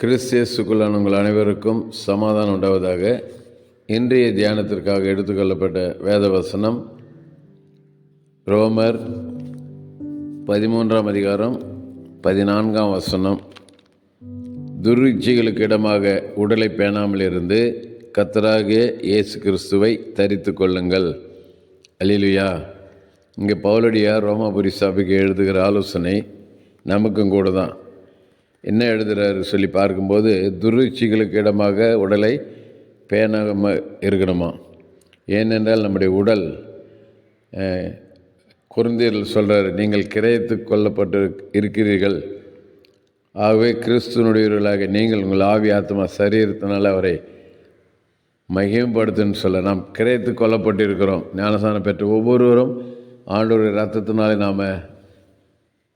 கிறிஸ்தியசுக்குள்ளான உங்கள் அனைவருக்கும் சமாதானம் உண்டாவதாக இன்றைய தியானத்திற்காக எடுத்துக்கொள்ளப்பட்ட வேத வசனம் ரோமர் பதிமூன்றாம் அதிகாரம் பதினான்காம் வசனம். துர்விட்சைகளுக்கு இடமாக உடலை பேணாமல் இருந்து கத்தராகிய இயேசு கிறிஸ்துவை தரித்து கொள்ளுங்கள். அல்லேலூயா. இங்கே பவுலடியார் ரோமாபுரி சபைக்கு எழுதுகிற ஆலோசனை நமக்கும் கூட தான் என்ன எழுதுகிறாரு சொல்லி பார்க்கும்போது துருச்சிகளுக்கு இடமாக உடலை பேணாமல் இருக்கணுமா? ஏனென்றால் நம்முடைய உடல் குருந்தியர்கள் சொல்கிறார் நீங்கள் கிரயத்து கொல்லப்பட்டு இருக்கிறீர்கள். ஆகவே கிறிஸ்துவனுடையவர்களாக நீங்கள் உங்கள் ஆவி ஆத்மா சரீரத்தினால் அவரை மகிமைப்படுத்துன்னு சொல்ல நாம் கிரயத்து கொல்லப்பட்டிருக்கிறோம். ஞானசானம் பெற்ற ஒவ்வொருவரும் ஆண்டோருடைய ரத்தத்தினாலே நாம்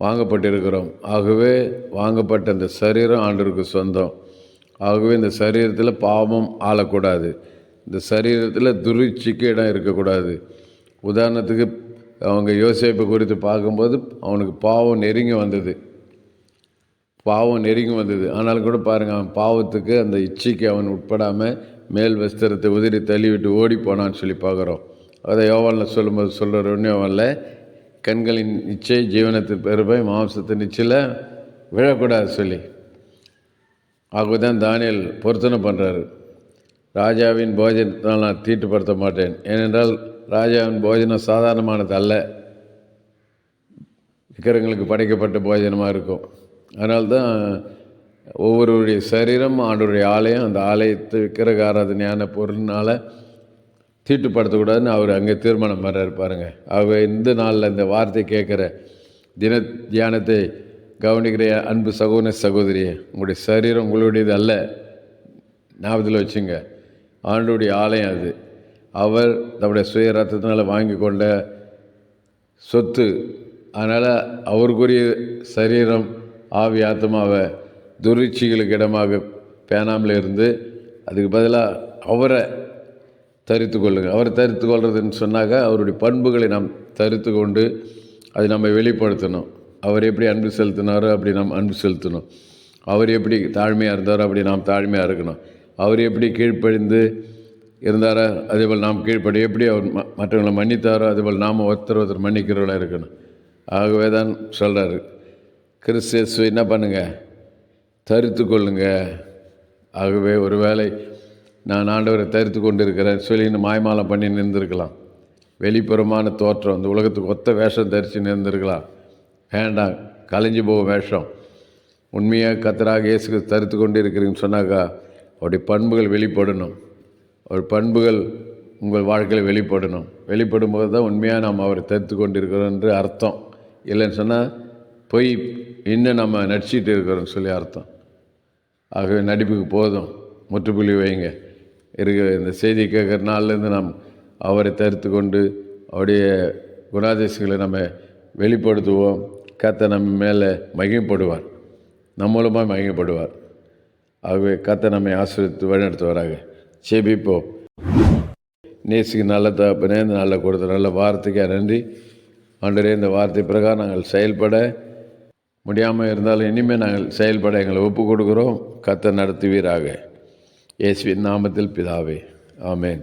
வாங்கப்பட்டிருக்கிறோம். ஆகவே வாங்கப்பட்ட இந்த சரீரம் ஆண்டருக்கு சொந்தம். ஆகவே இந்த சரீரத்தில் பாவம் ஆளக்கூடாது. இந்த சரீரத்தில் துருச்சிக்கு இடம் இருக்கக்கூடாது. உதாரணத்துக்கு அவங்க யோசிப்பை குறித்து பார்க்கும்போது அவனுக்கு பாவம் நெருங்கி வந்தது. பாவம் நெருங்கி வந்தது. ஆனாலும் கூட பாருங்கள் அவன் பாவத்துக்கு அந்த இச்சைக்கு அவன் உட்படாமல் மேல் வஸ்திரத்தை உதிரி தள்ளிவிட்டு ஓடி போனான்னு சொல்லி பார்க்குறோம். அதை யோவானில் சொல்லும்போது சொல்கிற ஒன்றும் யோவானில் கண்களின் இச்சை ஜீவனத்து பெருமை மாம்சத்தின் இச்சையில் விழக்கூடாது சொல்லி. ஆகவே தான் தானியல் பொருத்தனை பண்ணுறாரு ராஜாவின் போஜனத்தினால் நான் தீட்டுப்படுத்த மாட்டேன். ஏனென்றால் ராஜாவின் போஜனம் சாதாரணமானது அல்ல. விக்கிரங்களுக்கு படைக்கப்பட்ட போஜனமாக இருக்கும். அதனால்தான் ஒவ்வொருவருடைய சரீரம் ஆண்டுடைய ஆலயம் அந்த ஆலயத்து விக்கிரக ஆராதனையான பொருள்னால் தீட்டுப்படுத்தக்கூடாதுன்னு அவர் அங்கே தீர்மானம் பண்ணுறாரு பாருங்க. அவர் இந்த நாளில் இந்த வார்த்தை கேட்குற தின தியானத்தை கவனிக்கிற அன்பு சகோதர சகோதரியே உங்களுடைய சரீரம் உங்களுடையது அல்ல. ஞாபகத்தில் வச்சுங்க. ஆண்டுடைய ஆலயம் அது. அவர் தம்முடைய சுய ரத்தத்தினால் வாங்கி கொண்ட சொத்து. அதனால் அவருக்குரிய சரீரம் ஆவி ஆத்மாவை துரிச்சிகளுக்கு இடமாக பேணாமல் இருந்து அதுக்கு பதிலாக அவரை தரித்து கொள்ளுங்கள் அவரை தரித்து கொள்றதுன்னு சொன்னாக்க அவருடைய பண்புகளை நாம் தரித்து கொண்டு அதை நம்ம வெளிப்படுத்தணும். அவர் எப்படி அன்பு செலுத்தினாரோ அப்படி நாம் அன்பு செலுத்தணும். அவர் எப்படி தாழ்மையாக இருந்தாரோ அப்படி நாம் தாழ்மையாக இருக்கணும். அவர் எப்படி கீழ்ப்படிந்து இருந்தாரோ அதேபோல் நாம் கீழ்ப்படி எப்படி அவர் ம மற்றவங்களை மன்னித்தாரோ அதேபோல் நாம் ஒருத்தர் ஒருத்தர் மன்னிக்கிறவர்களாக இருக்கணும். ஆகவே தான் சொல்கிறாரு கிறிஸ்து என்ன பண்ணுங்கள் தரித்து கொள்ளுங்கள் ஆகவே ஒருவேளை நான் ஆண்டவரை தரித்து கொண்டு இருக்கிறேன் சொல்லி இந்த மாய்மாலம் பண்ணி நின்றுருக்கலாம் வெளிப்புறமான தோற்றம் இந்த உலகத்துக்கு ஒத்த வேஷம் தரித்து நின்றுருக்கலாம் வேண்டாம் கலைஞ்சு போகும் வேஷம். உண்மையாக கத்தராக இயேசுக்கு தரித்து கொண்டு இருக்கிறீங்கன்னு சொன்னாக்கா அவருடைய பண்புகள் வெளிப்படணும். அவர் பண்புகள் உங்கள் வாழ்க்கையில் வெளிப்படணும். வெளிப்படும் போது தான் உண்மையாக நாம் அவரை தரித்து கொண்டு இருக்கிறோம் என்று அர்த்தம். இல்லைன்னு சொன்னால் பொய் இன்னும் நம்ம நடிச்சிட்டு இருக்கிறோம்னு சொல்லி அர்த்தம். ஆகவே நடிப்புக்கு போதும். முற்றுப்புள்ளி வைங்க. இருக்கிற இந்த செய்தி கேட்குற நாள்லேருந்து நாம் அவரை தரித்து கொண்டு அவருடைய குணாதிசங்களை நம்ம வெளிப்படுத்துவோம். கத்தை நம்ம மேலே மகிமைப்படுவார். நம்ம மூலமாக மகிமைப்படுவார். ஆகவே கத்தை நம்மை ஆசிரியத்து வழிநடத்துவாராக. செபிப்போம் நேசிக்கு நல்ல தகப்பனே இந்த நல்ல கொடுத்த நல்ல வார்த்தைக்கு நன்றி. ஆண்டரே இந்த வார்த்தை பிரகாரம் நாங்கள் செயல்பட முடியாமல் இருந்தாலும் இனிமேல் நாங்கள் செயல்பட எங்களை ஒப்பு கொடுக்குறோம் கத்தை நடத்துவீராக. இயேசுவின் நாமத்தில் பிதாவே ஆமேன்.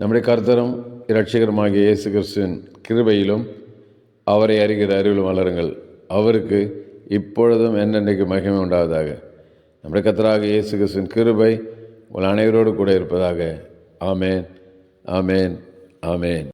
நம்முடைய கர்த்தரும் இரட்சகருமாகிய இயேசு கிறிஸ்துவின் கிருபையிலும் அவரை அறிகிற அறிவிலும் வளருங்கள். அவருக்கு இப்பொழுதும் என்னென்னைக்கு மகிமை உண்டாவதாக. நம்முடைய கர்த்தராக இயேசு கிறிஸ்துவின் கிருபை உங்கள் அனைவரோடு கூட இருப்பதாக. ஆமேன் ஆமேன் ஆமேன்.